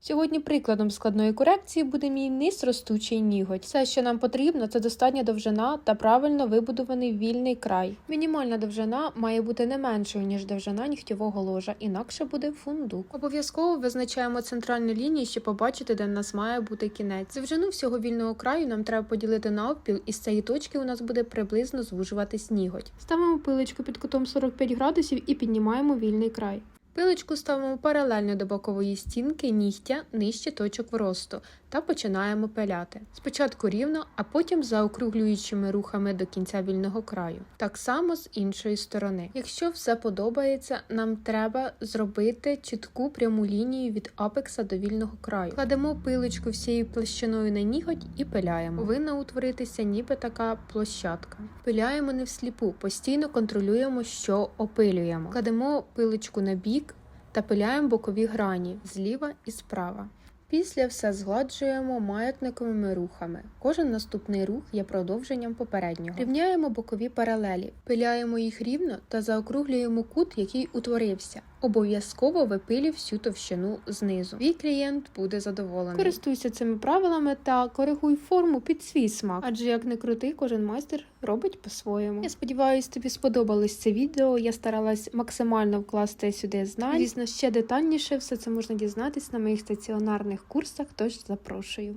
Сьогодні прикладом складної корекції буде мій низ ростучий ніготь. Все, що нам потрібно, це достатня довжина та правильно вибудований вільний край. Мінімальна довжина має бути не меншою, ніж довжина нігтєвого ложа, інакше буде фундук. Обов'язково визначаємо центральну лінію, щоб побачити, де в нас має бути кінець. Довжину всього вільного краю нам треба поділити навпіл, і з цієї точки у нас буде приблизно звужуватись ніготь. Ставимо пилочку під кутом 45 градусів і піднімаємо вільний край. Пилочку ставимо паралельно до бокової стінки нігтя нижче точок вросту та починаємо пиляти. Спочатку рівно, а потім заокруглюючими рухами до кінця вільного краю. Так само з іншої сторони. Якщо все подобається, нам треба зробити чітку пряму лінію від апекса до вільного краю. Кладемо пилочку всією площиною на ніготь і пиляємо. Повинна утворитися ніби така площадка. Пиляємо не всліпу, постійно контролюємо, що опилюємо. Кладемо пилочку на бік та пиляємо бокові грані зліва і справа. Після все згладжуємо маятниковими рухами. Кожен наступний рух є продовженням попереднього. Рівняємо бокові паралелі, пиляємо їх рівно та заокруглюємо кут, який утворився. Обов'язково випилюй всю товщину знизу. Твій клієнт буде задоволений. Користуйся цими правилами та коригуй форму під свій смак, адже як не крути, кожен майстер робить по-своєму. Я сподіваюся, тобі сподобалось це відео. Я старалась максимально вкласти сюди знань. Звісно, ще детальніше все це можна дізнатись на моїх стаціонарних курсах, тож запрошую.